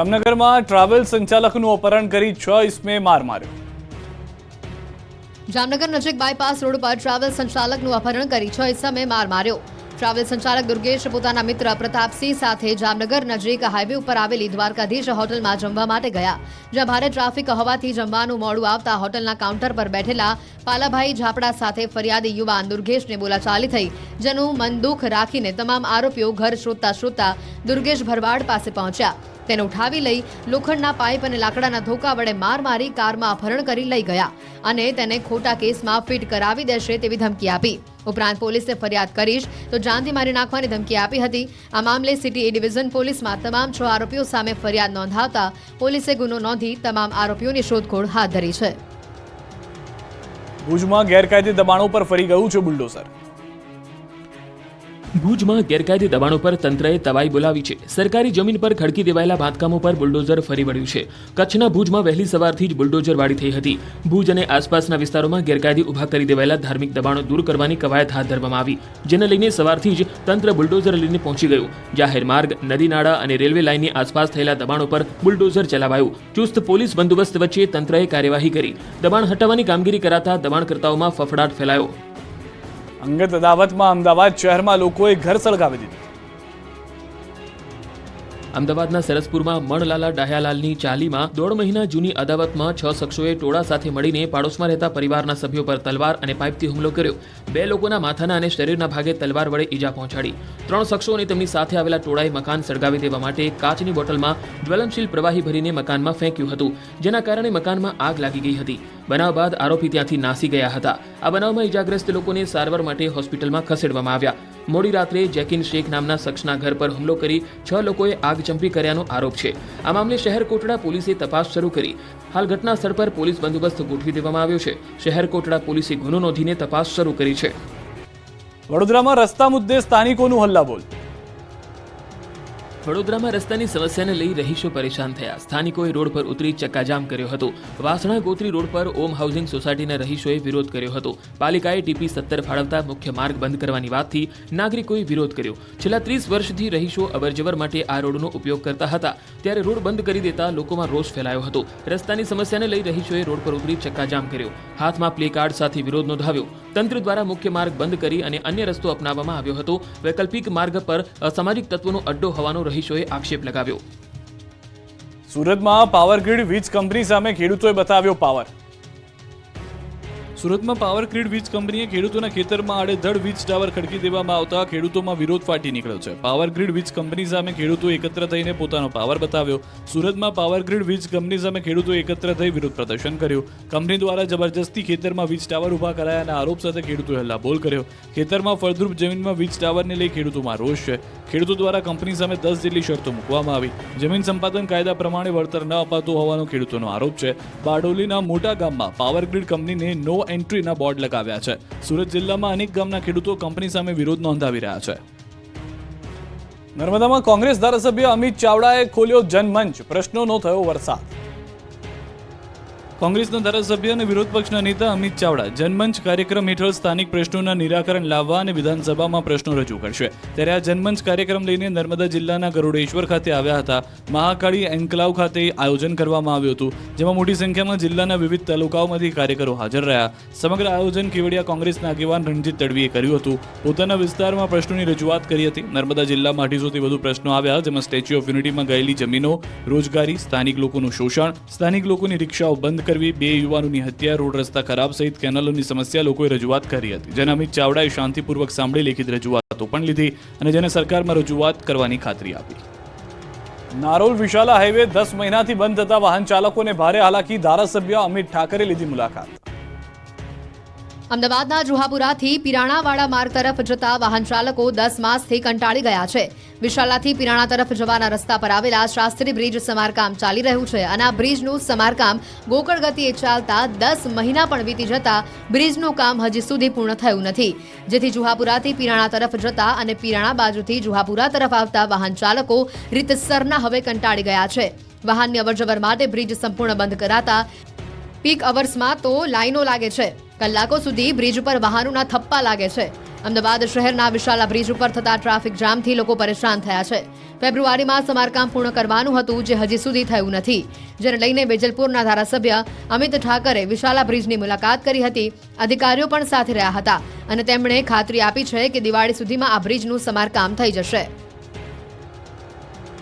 જામનગરમાં ટ્રાવેલ સંચાલકનું અપહરણ કરી છ ઇસમે માર માર્યો. જામનગર નજીક બાયપાસ રોડ પર ટ્રાવેલ સંચાલકનું અપહરણ કરી છ ઇસમે માર માર્યો. ટ્રાવેલ સંચાલક દુર્ગેશ પોતાના મિત્ર પ્રતાપસિંહ સાથે જામનગર નજીક હાઈવે ઉપર આવેલી દ્વારકાધીશ હોટલમાં જમવા માટે ગયા. જ્યાં ભારે ટ્રાફિક હોવાથી જમવાનું મોડું આવતા હોટલના કાઉન્ટર પર બેઠેલા પાલાભાઈ ઝાપડા સાથે ફરિયાદી યુવાન દુર્ગેશને બોલાચાલી થઈ. જેનું મન દુઃખ રાખીને તમામ આરોપીઓ ઘર શોધતા શોધતા દુર્ગેશ ભરવાડ પાસે પહોંચ્યા. તેને ઉઠાવી લઈ લોખંડના પાઇપ અને લાકડાના ધોકા વડે માર મારી કારમાં અપહરણ કરી લઈ ગયા અને તેને ખોટા કેસમાં ફિટ કરાવી દેશે તેવી ધમકી આપી. ઉપરાંત પોલીસને ફરિયાદ કરીશ તો જાનથી મારી નાખવાની ધમકી આપી હતી. આ મામલે સિટી એ ડિવિઝન પોલીસમાં તમામ છ આરોપીઓ સામે ફરિયાદ નોંધાવતા પોલીસે ગુનો નોંધી તમામ આરોપીઓની શોધખોળ હાથ ધરી છે. ભુજમાં ગેરકાયદે દબાણો પર ફરી ગયું છે બુલડોઝર. ભુજમાં ગેરકાયદે દબાણો પર તંત્રએ તવાઈ બોલાવી છે. સરકારી જમીન પર ખડકી દેવાયેલા બાંધકામો પર બુલડોઝર ફરી વળ્યું છે. કચ્છના ભુજમાં વહેલી સવારથી જ બુલડોઝર વાળી થઈ હતી. ભુજ અને આસપાસના વિસ્તારોમાં ગેરકાયદે ઊભા કરી દેવાયેલા ધાર્મિક દબાણો દૂર કરવાની કવાયત હાથ ધરવામાં આવી. જેને લઈને સવારથી જ તંત્ર બુલડોઝર લઈને પહોંચી ગયું. જાહેર માર્ગ, નદી નાળા અને રેલવે લાઇનની આસપાસ થયેલા દબાણો પર બુલડોઝર ચલાવાયું. ચુસ્ત પોલીસ બંદોબસ્ત વચ્ચે તંત્રએ કાર્યવાહી કરી. દબાણ હટાવવાની કામગીરી કરાતા દબાણકર્તાઓમાં ફફડાટ ફેલાયો. અંગત અદાવતમાં અમદાવાદ શહેરમાં લોકોએ ઘર સળગાવી દીધું. અમદાવાદના સરસપુરમાં મણલાલા ડાહ્યાલાલની ચાલીમાં દોઢ મહિના જૂની અદાવતમાં છ શખ્સોએ ટોળા સાથે મળીને પાડોશમાં રહેતા પરિવારના સભ્યો પર તલવાર અને પાઇપથી હુમલો કર્યો. બે લોકોના માથાના અને શરીરના ભાગે તલવાર વડે ઈજા પહોંચાડી. ત્રણ શખ્સો અને તેમની સાથે આવેલા ટોળાએ મકાન સળગાવી દેવા માટે કાચની બોટલમાં જ્વલનશીલ પ્રવાહી ભરીને મકાનમાં ફેંક્યું હતું, જેના કારણે મકાનમાં આગ લાગી ગઈ હતી. બનાવ બાદ આરોપી ત્યાંથી નાસી ગયા હતા. આ બનાવમાં ઈજાગ્રસ્ત લોકોને સારવાર માટે હોસ્પિટલમાં ખસેડવામાં આવ્યા. મોડી રાત્રે જેકિન શેખ નામના શખ્સના ઘર પર હુમલો કરી છ લોકોએ આગચંપી કર્યાનો આરોપ છે. આ મામલે શહેર કોટડા પોલીસે તપાસ શરૂ કરી. હાલ ઘટના સ્થળ પર પોલીસ બંદોબસ્ત ગોઠવી દેવામાં આવ્યો છે. શહેર કોટડા પોલીસે ગુનો નોંધીને તપાસ શરૂ કરી છે. વડોદરામાં રસ્તા મુદ્દે સ્થાનિકોનું હલ્લાબોલ વડોદરામાં રસ્તાની સમસ્યાને લઈ રહીશો પરેશાન થયા. સ્થાનિકોએ રોડ પર ઉતરી ચક્કાજામ કર્યો હતો. વાસણા ગોત્રી રોડ પર ઓમ હાઉસિંગ સોસાયટીના રહીશોએ વિરોધ કર્યો હતો. પાલિકાએ ટીપી સત્તર ફાળવતા મુખ્ય માર્ગ બંધ કરવાની વાતથી નાગરિકોએ વિરોધ કર્યો. છેલ્લા ત્રીસ વર્ષથી રહીશો અવરજવર માટે આ રોડનો ઉપયોગ કરતા હતા. ત્યારે રોડ બંધ કરી દેતા લોકોમાં રોષ ફેલાયો હતો. રસ્તાની સમસ્યાને લઈ રહીશોએ રોડ પર ઉતરી ચક્કાજામ કર્યો. હાથમાં પ્લે કાર્ડ સાથે વિરોધ નોંધાવ્યો. તંત્ર દ્વારા મુખ્ય માર્ગ બંધ કરી અને અન્ય રસ્તો અપનાવવામાં આવ્યો હતો. વૈકલ્પિક માર્ગ પર અસામાજિક તત્વોનો અડ્ડો હોવાનો રહીશોએ આક્ષેપ લગાવ્યો. સુરતમાં પાવર ગ્રીડ વીજ કંપની સામે ખેડૂતોએ બતાવ્યો પાવર સુરતમાં પાવર ગ્રીડ વીજ કંપનીએ ખેડૂતોના ખેતરમાં આડેધડ વીજ ટાવર ખડકી દેવામાં આવતા ખેડૂતોમાં વિરોધ ફાટી નીકળ્યો છે. પાવર ગ્રીડ વીજ કંપની સામે ખેડૂતો એકત્ર થઈને પોતાનો પાવર બતાવ્યો. સુરતમાં પાવર ગ્રીડ વીજ કંપની સામે ખેડૂતો એકત્ર થઈ વિરોધ પ્રદર્શન કર્યું. કંપની દ્વારા જબરજસ્તી ખેતરમાં વીજ ટાવર ઊભા કરાયાના આરોપ સાથે ખેડૂતોએ હલ્લાબોલ કર્યો. ખેતરમાં ફળદ્રુપ જમીનમાં વીજ ટાવરને લઈ ખેડૂતોમાં રોષ છે. ખેડૂતો દ્વારા કંપની સામે દસ જેટલી શરતો મૂકવામાં આવી. જમીન સંપાદન કાયદા પ્રમાણે વળતર ન અપાતું હોવાનો ખેડૂતોનો આરોપ છે. બારડોલીના મોટા ગામમાં પાવર ગ્રીડ કંપનીને નો એન્ટ્રીના બોર્ડ લગાવ્યા છે. સુરત જિલ્લામાં અનેક ગામના ખેડૂતો કંપની સામે વિરોધ નોંધાવી રહ્યા છે. નર્મદામાં કોંગ્રેસ ધારાસભ્ય અમિત ચાવડાએ ખોલ્યો જનમંચ. પ્રશ્નોનો થયો વરસાદ. કોંગ્રેસના ધારાસભ્ય અને વિરોધ પક્ષના નેતા અમિત ચાવડા જનમંચ કાર્યક્રમ હેઠળ સ્થાનિક પ્રશ્નોના નિરાકરણ લાવવા અને વિધાનસભામાં પ્રશ્નો રજૂ કરશે. ત્યારે આ જનમંચ કાર્યક્રમ લઈને નર્મદા જિલ્લાના ગરુડેશ્વર ખાતે આવ્યા હતા. મહાકાળી એન્કલાવ ખાતે આયોજન કરવામાં આવ્યું હતું, જેમાં મોટી સંખ્યામાં જિલ્લાના વિવિધ તાલુકાઓમાંથી કાર્યકરો હાજર રહ્યા. સમગ્ર આયોજન કેવડિયા કોંગ્રેસના આગેવાન રણજીત તડવીએ કર્યું હતું. પોતાના વિસ્તારમાં પ્રશ્નોની રજૂઆત કરી હતી. નર્મદા જિલ્લામાં અઢીસોથી વધુ પ્રશ્નો આવ્યા, જેમાં સ્ટેચ્યુ ઓફ યુનિટીમાં ગયેલી જમીનો, રોજગારી, સ્થાનિક લોકોનું શોષણ, સ્થાનિક લોકોની રિક્ષાઓ બંધ કરવી, બે યુવાનોની હત્યા, રોડ રસ્તા ખરાબ સહિત કેનાલોની સમસ્યા લોકોએ રજૂઆત કરી હતી. જેને અમિત ચાવડાએ શાંતિપૂર્વક સાંભળી લેખિત રજૂઆતો પણ લીધી અને જેને સરકારમાં રજૂઆત કરવાની ખાતરી આપી. નારોલ વિશાલા હાઈવે દસ મહિનાથી બંધ થતા વાહન ચાલકોને ભારે હાલાકી, ધારાસભ્ય અમિત ઠાકરે લીધી મુલાકાત. અમદાવાદના જુહાપુરાથી પિરાણાવાડા માર્ગ તરફ જતા વાહન ચાલકો દસ માસથી કંટાળી ગયા છે. વિશાલાથી પિરાણા તરફ જવાના રસ્તા પર આવેલા શાસ્ત્રી બ્રિજ સમારકામ ચાલી રહ્યું છે અને આ બ્રિજનું સમારકામ ગોકળ ગતિએ ચાલતા દસ મહિના પણ વીતી જતા બ્રિજનું કામ હજી સુધી પૂર્ણ થયું નથી. જેથી જુહાપુરાથી પિરાણા તરફ જતા અને પિરાણા બાજુથી જુહાપુરા તરફ આવતા વાહન ચાલકો રીતસરના હવે કંટાળી ગયા છે. વાહનની અવરજવર માટે બ્રિજ સંપૂર્ણ બંધ કરાતા પીક અવર્સમાં તો લાઈનો લાગે છે. કલાકો સુધી બ્રિજ ઉપર વાહનોના થપ્પા લાગે છે. અમદાવાદ શહેરના વિશાલા બ્રિજ ઉપર થતા ટ્રાફિક જામથી લોકો પરેશાન થયા છે. ફેબ્રુઆરીમાં સમારકામ પૂર્ણ કરવાનું હતું, જે હજી સુધી થયું નથી. જેને લઈને વેજલપુરના ધારાસભ્ય અમિત ઠાકરે વિશાલા બ્રિજની મુલાકાત કરી હતી. અધિકારીઓ પણ સાથે રહ્યા હતા અને તેમણે ખાતરી આપી છે કે દિવાળી સુધીમાં આ બ્રિજનું સમારકામ થઈ જશે.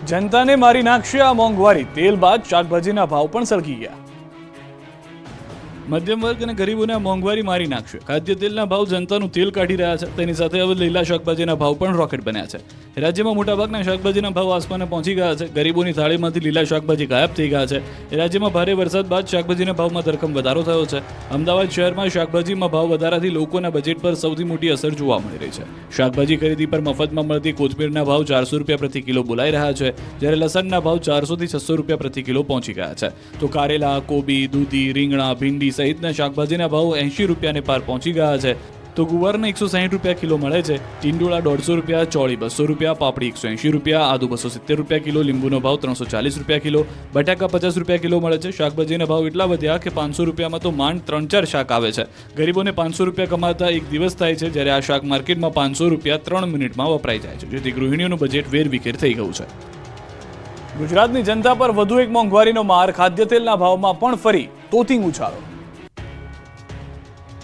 જનતાને મારી નાખશે આ મોંઘવારી. તેલ બાદ શાકભાજીના ભાવ પણ સળગી ગયા. મધ્યમ વર્ગ અને ગરીબોને મોંઘવારી મારી નાખશે. ખાદ્ય તેલના ભાવ જનતાનું તેલ કાઢી રહ્યા છે. તેની સાથે હવે લીલા શાકભાજીના ભાવ પણ રોકેટ બન્યા છે. રાજ્યમાં મોટાભાગના શાકભાજીના ભાવ આસમાને પહોંચી ગયા છે. ગરીબોની થાળીમાંથી લીલા શાકભાજી ગાયબ થઈ ગયા છે. રાજ્યમાં ભારે વરસાદ બાદ શાકભાજીના ભાવમાં ધરખમ વધારો થયો છે. અમદાવાદ શહેરમાં શાકભાજીમાં ભાવ વધારાથી લોકોના બજેટ પર સૌથી મોટી અસર જોવા મળી રહી છે. શાકભાજી ખરીદી પર મફતમાં મળતી કોથમીરના ભાવ ચારસો રૂપિયા પ્રતિ કિલો બોલાઈ રહ્યા છે. જ્યારે લસણના ભાવ ચારસોથી છસો રૂપિયા પ્રતિ કિલો પહોંચી ગયા છે. તો કારેલા, કોબી, દૂધી, રીંગણા, ભીંડી સહિતના શાકભાજીના ભાવ એંશી રૂપિયાને પાર પહોંચી ગયા છે. તો ગુવારને એકસો સાહીઠ રૂપિયા કિલો મળે છે. ટીંડોળા દોઢસો રૂપિયા, ચોળી બસો રૂપિયા, પાપડી એકસો એંશી રૂપિયા, આદુ બસો સિત્તેર રૂપિયા કિલો, લીંબુનો ભાવ ત્રણસો ચાલીસ રૂપિયા કિલો, બટાકા પચાસ રૂપિયા કિલો મળે છે. શાકભાજીના ભાવ એટલા વધ્યા કે પાંચસો રૂપિયામાં તો માંડ ત્રણ ચાર શાક આવે છે. ગરીબોને પાંચસો રૂપિયા કમાતા એક દિવસ થાય છે જ્યારે આ શાક માર્કેટમાં પાંચસો રૂપિયા ત્રણ મિનિટમાં વપરાઈ જાય છે. જેથી ગૃહિણીઓનું બજેટ વેરવિખેર થઈ ગયું છે. ગુજરાતની જનતા પર વધુ એક મોંઘવારીનો માર ખાદ્ય તેલના ભાવમાં પણ ફરી તોતિંગ ઉછાળો.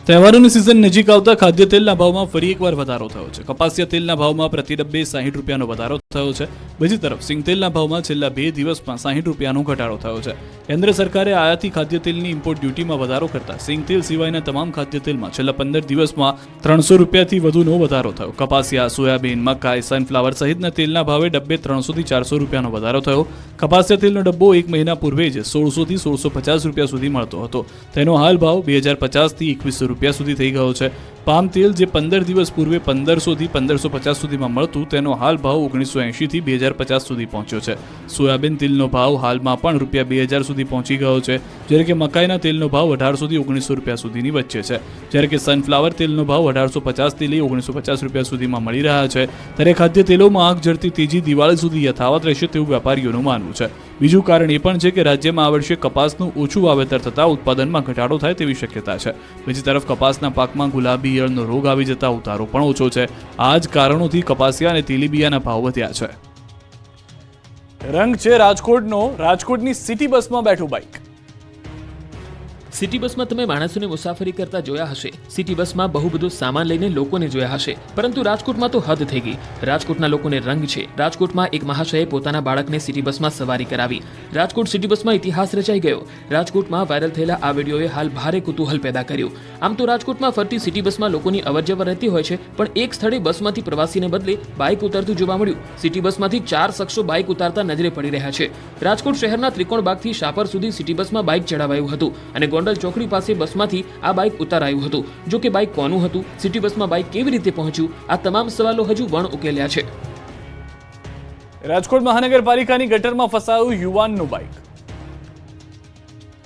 તહેવારોની સિઝન નજીક આવતા ખાદ્ય તેલના ભાવમાં ફરી એકવાર વધારો થયો છે. કપાસિયા તેલના ભાવમાં પ્રતિ ડબ્બે સાહીઠ રૂપિયાનો વધારો થયો છે. બીજી તરફ, સિંગતેલના ભાવમાં છેલ્લા બે દિવસમાં સાહીઠ રૂપિયાનો ઘટાડો થયો છે. કેન્દ્ર સરકારે આયાતી ખાદ્યતેલની ઇમ્પોર્ટ ડ્યુટીમાં વધારો કરતા સિંગતેલ સિવાયના તમામ ખાદ્યતેલમાં છેલ્લા પંદર દિવસમાં ત્રણસો રૂપિયાથી વધુનો વધારો થયો. કપાસિયા, સોયાબીન, મકાઈ સનફ્લાવર સહિતના તેલના ભાવે ડબ્બે ત્રણસોથી ચારસો રૂપિયાનો વધારો થયો. કપાસિયા તેલનો ડબ્બો એક મહિના પૂર્વે જ સોળસોથી સોળસો પચાસ રૂપિયા સુધી મળતો હતો. તેનો હાલ ભાવ બે હજાર પચાસથી એકવીસો રૂપિયા સુધી થઈ ગયો છે. પામ તેલ જે પંદર દિવસ પૂર્વે પંદરસોથી પંદરસો પચાસ સુધીમાં મળતું, તેનો હાલ ભાવ ઓગણીસો એંશીથી બે હજાર પચાસ સુધી પહોંચ્યો છે. સોયાબીન તેલનો ભાવ હાલમાં પણ રૂપિયા બે હજાર સુધી પહોંચી ગયો છે, જ્યારે કે મકાઈના તેલનો ભાવ અઢારસોથી ઓગણીસો રૂપિયા સુધીની વચ્ચે છે. જ્યારે કે સનફ્લાવર તેલનો ભાવ અઢારસો પચાસથી લઈ ઓગણીસો પચાસ રૂપિયા સુધીમાં મળી રહ્યા છે, ત્યારે ખાદ્ય તેલોમાં આગ ઝડતી તેજી દિવાળી સુધી યથાવત રહેશે તેવું વેપારીઓનું માનવું છે. બીજું કારણ એ પણ છે કે રાજ્યમાં આ વર્ષે કપાસનું ઓછું વાવેતર થતાં ઉત્પાદનમાં ઘટાડો થાય તેવી શક્યતા છે. બીજી તરફ કપાસના પાકમાં ગુલાબી, ઈયળનો રોગ આવી જતા ઉતારો પણ ઓછો છે. આ જ કારણોથી કપાસિયા અને તેલીબિયાના ભાવ વધ્યા છે. રંગ છે રાજકોટનો. રાજકોટની સિટી બસમાં બેઠું બાઇક સિટી બસમાં તમે માણસોને મુસાફરી કરતા જોયા હશે. સિટી બસમાં બહુ બધો સામાન લઈને લોકોને જોયા હશે. પરંતુ રાજકોટમાં તો હદ થઈ ગઈ. રાજકોટના લોકોને રંગ છે. રાજકોટમાં એક મહાશયે પોતાના બાળકને સિટી બસમાં સવારી કરાવી. રાજકોટ સિટી બસમાં ઇતિહાસ રચાઈ ગયો. રાજકોટમાં વાયરલ થયેલા આ વિડીયોએ હાલ ભારે કુતૂહલ પેદા કર્યું. આમ તો રાજકોટમાં ફરતી સિટી બસમાં લોકોની અવરજવર રહેતી હોય છે, પણ એક સ્થળે બસમાંથી પ્રવાસીને બદલે બાઇક ઉતરતું જોવા મળ્યું. સિટી બસમાંથી ચાર શખ્સો બાઇક ઉતારતા નજરે પડી રહ્યા છે. રાજકોટ શહેરના ત્રિકોણ બાગથી શાપર સુધી સિટી બસમાં બાઇક ચડાવાયું હતું અને ગોંડલ ચોકડી પાસે બસમાંથી આ બાઇક ઉતારાયું હતું. જો કે બાઇક કોનું હતું? સિટી બસમાં બાઇક કેવી રીતે પહોંચ્યું? આ તમામ સવાલો હજુ વણ ઉકેલ્યા છે. રાજકોટ મહાનગરપાલિકાની ગટરમાં ફસાયું યુવાનનું બાઇક.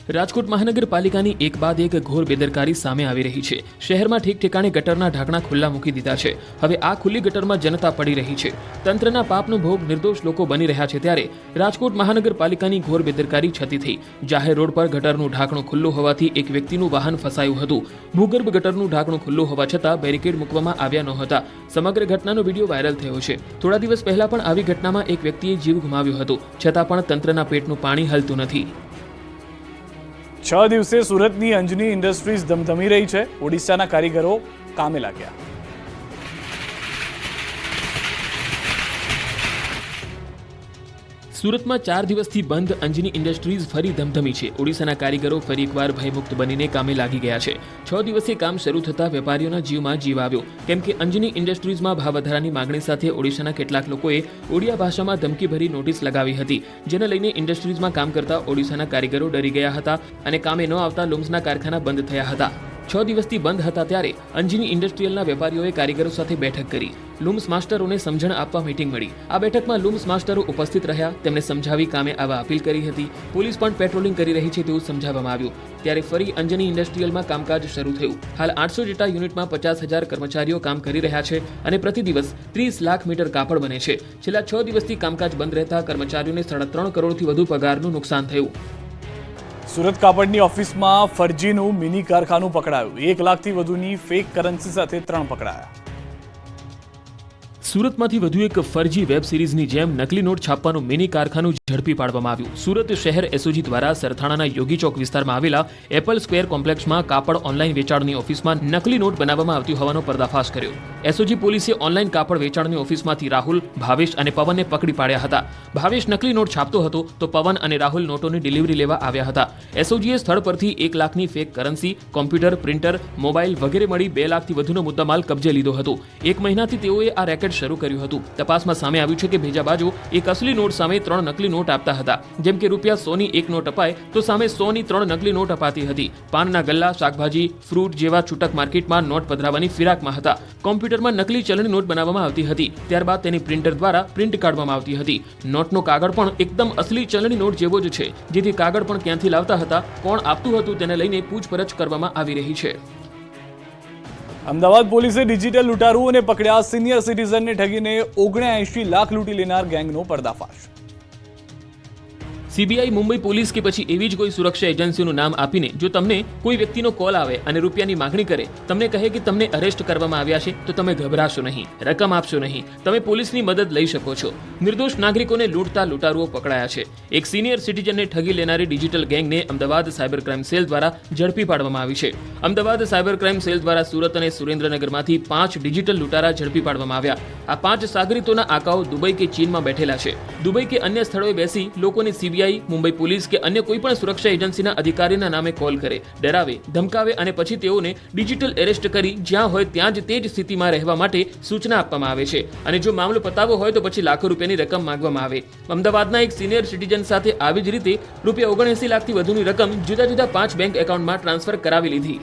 રાજકોટ મહાનગરપાલિકાની એક બાદ એક ઘોર બેદરકારી સામે આવી રહી છે. શહેરમાં ઠીક ઠેકાણે ગટરના ઢાંકણા ખુલ્લા મૂકી દીધા છે. હવે આ ખુલ્લી ગટરમાં જનતા પડી રહી છે. તંત્રના પાપનો ભોગ નિર્દોષ લોકો બની રહ્યા છે ત્યારે રાજકોટ મહાનગરપાલિકાની ઘોર બેદરકારી છતી થઈ. જાહેર રોડ પર ગટરનું ઢાંકણું ખુલ્લું હોવાથી એક વ્યક્તિનું વાહન ફસાયું હતું. ભૂગર્ભ ગટરનું ઢાંકણું ખુલ્લું હોવા છતાં બેરિકેડ મૂકવામાં આવ્યા નહોતા. સમગ્ર ઘટનાનો વીડિયો વાયરલ થયો છે. થોડા દિવસ પહેલા પણ આવી ઘટનામાં એક વ્યક્તિએ જીવ ગુમાવ્યો હતો. છતાં પણ તંત્રના પેટનું પાણી હલતું નથી. છ દિવસે સુરતની અંજની ઇન્ડસ્ટ્રીઝ ધમધમી રહી છે. ઓડિશાના કારીગરો કામે લાગ્યા. સુરતમાં ચાર દિવસથી બંધ અંજની ઇન્ડસ્ટ્રીઝ ફરી ધમધમી છે. ઓડિશાના કારીગરો ફરી એકવાર ભયમુક્ત બનીને કામે લાગી ગયા છે. છ દિવસે કામ શરૂ થતાં વેપારીઓના જીવમાં જીવ આવ્યો. કેમ કે અંજની ઇન્ડસ્ટ્રીઝમાં ભાવ વધારાની માંગણી સાથે ઓડિશાના કેટલાક લોકોએ ઓડિયા ભાષામાં ધમકીભરી નોટિસ લગાવી હતી, જેને લઈને ઇન્ડસ્ટ્રીઝમાં કામ કરતા ઓડિશાના કારીગરો ડરી ગયા હતા અને કામે ન આવતા લુમ્સના કારખાના બંધ થયા હતા. છ દિવસથી બંધ હતા ત્યારે અંજની ઇન્ડસ્ટ્રીયલના વેપારીઓએ કારીગરો સાથે બેઠક કરી. લૂમ્સ માસ્ટરોને સમજણ આપવા મીટિંગ મળી. આ બેઠકમાં લૂમ્સ માસ્ટરો ઉપસ્થિત રહ્યા, તેમણે સમજાવી કામે આવા અપીલ કરી હતી. પોલીસ પણ પેટ્રોલિંગ કરી રહી છે તેવું સમજાવવામાં આવ્યું. ત્યારે ફરી અંજની ઇન્ડસ્ટ્રીયલમાં કામકાજ શરૂ થયું. હાલ આઠસો જેટલા યુનિટમાં પચાસ હજાર કર્મચારીઓ કામ કરી રહ્યા છે અને પ્રતિ દિવસ ત્રીસ લાખ મીટર કાપડ બને છે. છેલ્લા છ દિવસથી કામકાજ બંધ રહેતા કર્મચારીઓને સાડા ત્રણ કરોડથી વધુ પગારનું નુકસાન થયું. સુરત કાપડની ઓફિસમાં ફરજીનું મિની કારખાનું પકડાયું. એક લાખથી વધુની ફેક કરન્સી સાથે ત્રણ પકડાયા. સુરતમાંથી વધુ એક ફરજી વેબ સિરીઝની જેમ નકલી નોટ છાપવાનું મિની કારખાનું ઝડપી પાડવામાં આવ્યું. સુરત શહેર એસઓજી દ્વારા સરથાણાના યોગી ચોક વિસ્તારમાં આવેલા એપલ સ્ક્વેર કોમ્પ્લેક્સમાં કાપડ ઓનલાઈન વેચાણની ઓફિસમાં નકલી નોટ બનાવવામાં આવતી હોવાનો પર્દાફાશ કર્યો. એસઓજી પોલીસે ઓનલાઈન કાપડ વેચાણની ઓફિસમાંથી રાહુલ, ભાવેશ અને પવનને પકડી પાડ્યા હતા. ભાવેશ નકલી નોટ છાપતો હતો તો પવન અને રાહુલ નોટોની ડિલિવરી લેવા આવ્યા હતા. એસઓજીએ સ્થળ પરથી એક લાખની fake currency, computer, printer, mobile વગેરે મળી બે લાખથી વધુનો મુદ્દામાલ કબજે લીધો હતો. એક મહિનાથી તેઓએ આ રેકેટ શરૂ કર્યું હતું. તપાસમાં સામે આવ્યું છે કે ભેજાબાજો એક અસલી નોટ સામે ત્રણ નકલી નોટ આપતા હતા. જેમ કે રૂપિયા સોની એક નોટ અપાય, તો સામે સોની ત્રણ નકલી નોટ અપાતી હતી. પાનના ગલ્લા, શાકભાજી, ફ્રૂટ જેવા છૂટક માર્કેટમાં નોટ પધરાવવાની ફિરાકમાં હતા. કોમ્પ્યુટરમાં નકલી ચલણી નોટ બનાવવામાં આવતી હતી. ત્યારબાદ તેની પ્રિન્ટર દ્વારા પ્રિન્ટ કાઢવામાં આવતી હતી. નોટનો કાગળ પણ એકદમ અસલી ચલણી નોટ જેવો જ છે, જેથી કાગળ પણ ક્યાંથી લાવતા હતા, કોણ આપતું હતું તેને લઈને પૂછપરછ કરવામાં આવી રહી છે. અમદાવાદ પોલીસે ડિજિટલ લૂંટારુઓને પકડ્યા સિનિયર સિટીઝનને ઠગીને ઓગણએંશી લાખ લૂંટી લેનાર ગેંગનો પર્દાફાશ. સીબીઆઈ મુંબઈ પોલીસ કે પછી એવી જ કોઈ સુરક્ષા એજન્સીનું નામ આપીને જો તમને કોઈ વ્યક્તિનો કોલ આવે અને રૂપિયાની માંગણી કરે, તમને કહે કે તમને અરેસ્ટ કરવામાં આવ્યા છે, તો તમે ગભરાશો નહીં, રકમ આપશો નહીં. તમે પોલીસની મદદ લઈ શકો છો. નિર્દોષ નાગરિકોને લૂંટતા લૂંટારુઓ પકડાયા છે. એક સિનિયર સિટીઝનને ઠગી લેનારી ડિજિટલ ગેંગને અમદાવાદ સાયબર ક્રાઇમ સેલ દ્વારા ઝડપી પાડવામાં આવી છે. અમદાવાદ સાયબર ક્રાઇમ સેલ દ્વારા સુરત અને સુરેન્દ્રનગરમાંથી પાંચ ડિજિટલ લૂંટારા ઝડપી પાડવામાં આવ્યા. આ પાંચ સાગરીતોના આકાઓ દુબઈ કે ચીનમાં બેઠેલા છે. દુબઈ કે અન્ય સ્થળોએ બેસી લોકોને સીબીઆઈ મુંબઈ પોલીસ કે અન્ય કોઈ પણ સુરક્ષા એજન્સીના અધિકારીના નામે કોલ કરે, ડરાવે, ધમકાવે અને પછી તેઓને ડિજિટલ એરેસ્ટ કરી જ્યાં હોય ત્યાં જ તે જ સ્થિતિમાં રહેવા માટે સૂચના આપવામાં આવે છે. અને જો મામલો પતાવવો હોય તો પછી લાખો રૂપિયાની રકમ માંગવામાં આવે. અમદાવાદના એક સિનિયર સિટીઝન સાથે આવી જ રીતે રૂપિયા ઓગણએસી લાખથી વધુની રકમ જુદા જુદા પાંચ બેંક એકાઉન્ટમાં ટ્રાન્સફર કરાવી લીધી.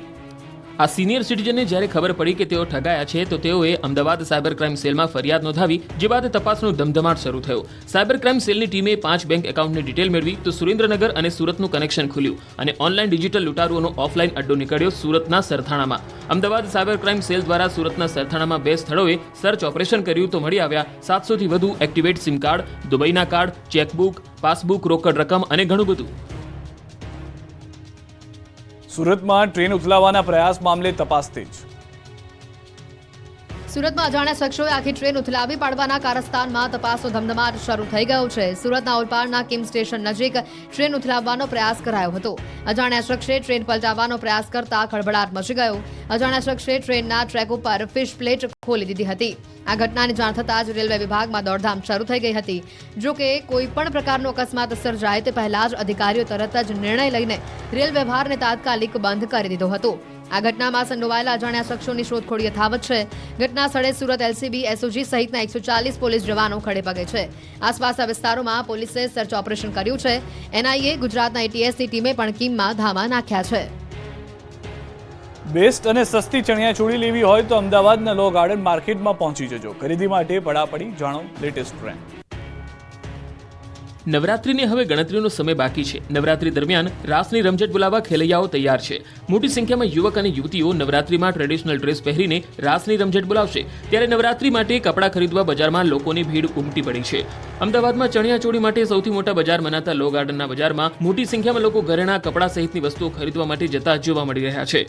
આ સિનિયર સિટીઝનને જ્યારે ખબર પડી કે તેઓ ઠગાયા છે, તો તેઓએ અમદાવાદ સાયબર ક્રાઇમ સેલમાં ફરિયાદ નોંધાવી, જે બાદ તપાસનો ધમધમાટ શરૂ થયો. સાયબર ક્રાઇમ સેલની ટીમે પાંચ બેંક એકાઉન્ટની ડિટેલ મેળવી, તો સુરેન્દ્રનગર અને સુરતનું કનેક્શન ખુલ્યું અને ઓનલાઈન ડિજિટલ લૂંટારુઓનો ઓફલાઈન અડ્ડો નીકળ્યો સુરતના સરથાણામાં. અમદાવાદ સાયબર ક્રાઇમ સેલ દ્વારા સુરતના સરથાણામાં બે સ્થળોએ સર્ચ ઓપરેશન કર્યું તો મળી આવ્યા સાતસોથી વધુ એક્ટિવેટ સિમ કાર્ડ, દુબઈના કાર્ડ, ચેકબુક, પાસબુક, રોકડ રકમ અને ઘણું બધું. સુરતમાં ટ્રેન ઉથલાવવાના પ્રયાસ મામલે તપાસ તેજ સુરતમાં અજાણ્યા શખ્સોએ આખી ટ્રેન ઉથલાવી પાડવાના કારસ્તાનમાં તપાસનો ધમધમાટ શરૂ થઈ ગયો છે. સુરતના ઓલપાડના કિમ સ્ટેશન નજીક ટ્રેન ઉથલાવવાનો પ્રયાસ કરાયો હતો. અજાણ્યા શખ્સે ટ્રેન પલટાવવાનો પ્રયાસ કરતા ખળભળાટ મચી ગયો. અજાણ્યા શખ્સે ટ્રેનના ટ્રેક ઉપર ફિશ પ્લેટ ખોલી દીધી હતી. આ ઘટનાની જાણ થતાં જ રેલવે વિભાગમાં દોડધામ શરૂ થઈ ગઈ હતી. જો કે કોઈ પણ પ્રકારનો અકસ્માત સર્જાય તે પહેલા જ અધિકારીઓ તરત જ નિર્ણય લઈને રેલ વ્યવહારને તાત્કાલિક બંધ કરી દીધો હતો. આ ઘટનામાં સંડોવાયેલા અજાણ્યા શખ્સોની શોધખોળ યથાવત છે. ઘટના સ્થળે સુરત એલસીબી, એસઓજી સહિતના એકસો ચાલીસ પોલીસ જવાનો ખડે પગે છે. આસપાસના વિસ્તારોમાં પોલીસે સર્ચ ઓપરેશન કર્યું છે. એનઆઈએ ગુજરાતના એટીએસની ટીમે પણ કીમમાં ધામા નાખ્યા છે. બેસ્ટ અને સસ્તી ચણિયાચોળી લેવી હોય તો અમદાવાદના લો ગાર્ડન માર્કેટમાં પહોંચી જજો. ખરીદી માટે પડાપડી, જાણો લેટેસ્ટ ટ્રેન્ડ નવરાત્રીને હવે ગણતરીનો સમય બાકી છે. નવરાત્રી દરમિયાન રાસની રમઝટ બોલાવવા ખેલૈયાઓ તૈયાર છે. મોટી સંખ્યામાં યુવક અને યુવતીઓ નવરાત્રીમાં ટ્રેડિશનલ ડ્રેસ પહેરીને રાસની રમઝટ બોલાવશે. ત્યારે નવરાત્રી માટે કપડાં ખરીદવા બજારમાં લોકોની ભીડ ઉમટી પડી છે. અમદાવાદમાં ચણિયાચોળી માટે સૌથી મોટા બજાર મનાતા લો ગાર્ડનના બજારમાં મોટી સંખ્યામાં લોકો ઘરેણા કપડાં સહિતની વસ્તુઓ ખરીદવા માટે જતા જોવા મળી રહ્યા છે.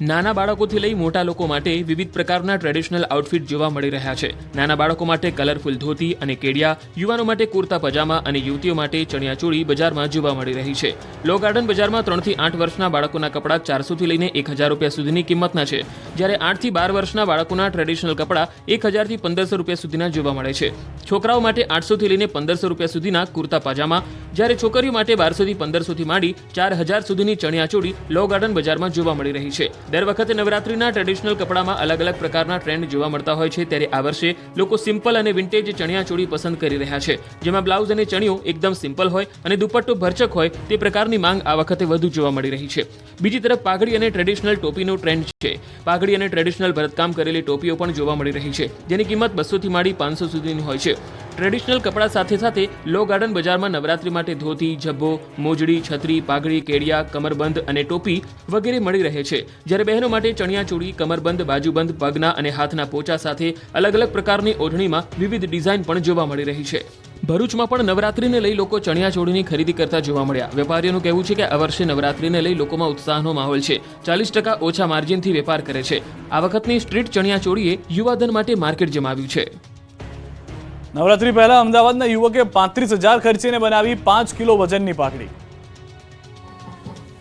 નાના બાળકોથી લઈ મોટા લોકો માટે વિવિધ પ્રકારના ટ્રેડિશનલ આઉટફિટ જોવા મળી રહ્યા છે. નાના બાળકો માટે કલરફુલ ધોતી અને કેડિયા, યુવાનો માટે કુર્તા પજામા અને યુવતીઓ માટે ચણિયાચોળી બજારમાં જોવા મળી રહી છે. લો ગાર્ડન બજારમાં ત્રણથી આઠ વર્ષના બાળકોના કપડાં ચારસોથી લઈને એક હજાર રૂપિયા સુધીની કિંમતના છે. જ્યારે આઠથી બાર વર્ષના બાળકોના ટ્રેડિશનલ કપડાં એક હજારથી પંદરસો રૂપિયા સુધીના જોવા મળે છે. છોકરાઓ માટે આઠસોથી લઈને પંદરસો રૂપિયા સુધીના કુર્તા પાજામા. જ્યારે છોકરીઓ માટે બારસોથી પંદરસોથી માંડી ચાર હજાર સુધીની ચણિયાચોળી લો ગાર્ડન બજારમાં જોવા મળી રહી છે. દર વખતે નવરાત્રીના ટ્રેડિશનલ કપડામાં અલગ અલગ પ્રકારના ટ્રેન્ડ જોવા મળતા હોય છે. ત્યારે આ વર્ષે લોકો સિમ્પલ અને વિન્ટેજ ચણિયાચોળી પસંદ કરી રહ્યા છે. જેમાં બ્લાઉઝ અને ચણિયો એકદમ સિમ્પલ હોય અને દુપટ્ટો ભરચક હોય તે પ્રકારની માંગ આ વખતે વધુ જોવા મળી રહી છે. બીજી તરફ પાઘડી અને ટ્રેડિશનલ ટોપીનો ટ્રેન્ડ છે. પાઘડી અને ટ્રેડિશનલ ભરતકામ કરેલી ટોપીઓ પણ જોવા મળી રહી છે. જેની કિંમત બસોથી માંડી પાંચસો સુધીની હોય છે. ટ્રેડિશનલ કપડાં સાથે સાથે લો ગાર્ડન બજારમાં નવરાત્રી માટે ધોતી ઝબ્બો મોજડી, છત્રી, પાઘડી, કેડિયા, કમરબંધ અને ટોપી વગેરે મળી રહે છે. જ્યારે બહેનો માટે ચણિયાચોળી કમરબંધ, બાજુબંધ, પગના અને હાથના પોચા સાથે અલગ અલગ પ્રકારની ઓઢણીમાં વિવિધ ડિઝાઇન પણ જોવા મળી રહી છે. ભરૂચમાં પણ નવરાત્રીને લઈ લોકો ચણિયાચોળીની ખરીદી કરતા જોવા મળ્યા. વેપારીઓનું કહેવું છે કે આ વર્ષે નવરાત્રીને લઈ લોકોમાં ઉત્સાહનો માહોલ છે. ચાલીસ ટકા ઓછા માર્જિનથી વેપાર કરે છે. આ વખતની સ્ટ્રીટ ચણિયાચોળીએ યુવાધન માટે માર્કેટ જમાવ્યું છે. નવરાત્રી પહેલા અમદાવાદના યુવકે પાંત્રીસ હજાર ખર્ચીને બનાવી પાંચ કિલો વજનની પાઘડી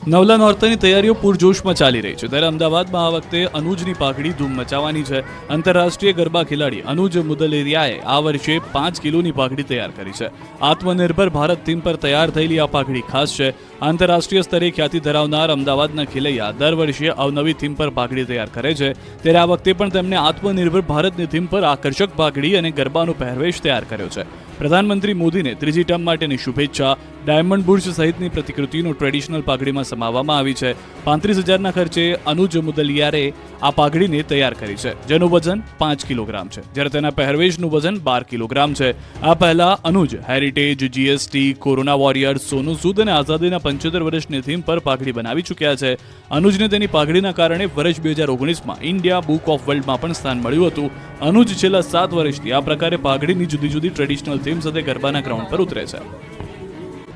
નવલા નોર્તનની તૈયારીઓ પૂરજોશમાં ચાલી રહી છે. ત્યારે અમદાવાદમાં આ વખતે અનુજની પાઘડી ધૂમ મચાવવાની છે. આંતરરાષ્ટ્રીય ગરબા ખેલાડી અનુજ મુદલેરિયાએ આ વર્ષે પાંચ કિલોની પાઘડી તૈયાર કરી છે. આત્મનિર્ભર ભારત થીમ પર તૈયાર થયેલી આ પાઘડી ખાસ છે. આંતરરાષ્ટ્રીય સ્તરે ખ્યાતિ ધરાવનાર અમદાવાદના ખેલૈયા દર વર્ષે અવનવી થીમ પર પાઘડી તૈયાર કરે છે. ત્યારે આ વખતે પણ તેમણે આત્મનિર્ભર ભારતની થીમ પર આકર્ષક પાઘડી અને ગરબાનો પહેરવેશ તૈયાર કર્યો છે. પ્રધાનમંત્રી મોદીને ત્રીજી ટર્મ માટેની શુભેચ્છા ડાયમંડ બુર્જ સહિતની પ્રતિકૃતિનો ટ્રેડિશનલ પાઘડીમાં સમાવવામાં આવી છે. પાંત્રીસ હજારના ખર્ચે અનુજ મુદલિયારે આ પાઘડીને તૈયાર કરી છે. જેનું વજન પાંચ કિલોગ્રામ છે. જ્યારે તેના પહેરવેશનું વજન બાર કિલોગ્રામ છે. આ પહેલા Anuj heritage GST corona warrior, Sonu Sood અને આઝાદીના પંચોતેર વર્ષની થીમ પર પાઘડી બનાવી ચૂક્યા છે. અનુજને તેની પાઘડીના કારણે વર્ષ બે હજાર ઓગણીસમાં ઇન્ડિયા બુક ઓફ વર્લ્ડમાં પણ સ્થાન મળ્યું હતું. અનુજ છેલ્લા સાત વર્ષથી આ પ્રકારે પાઘડીની જુદી જુદી ટ્રેડિશનલ થીમ સાથે ગરબાના ગ્રાઉન્ડ પર ઉતરે છે.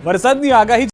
વરસાદની આગાહી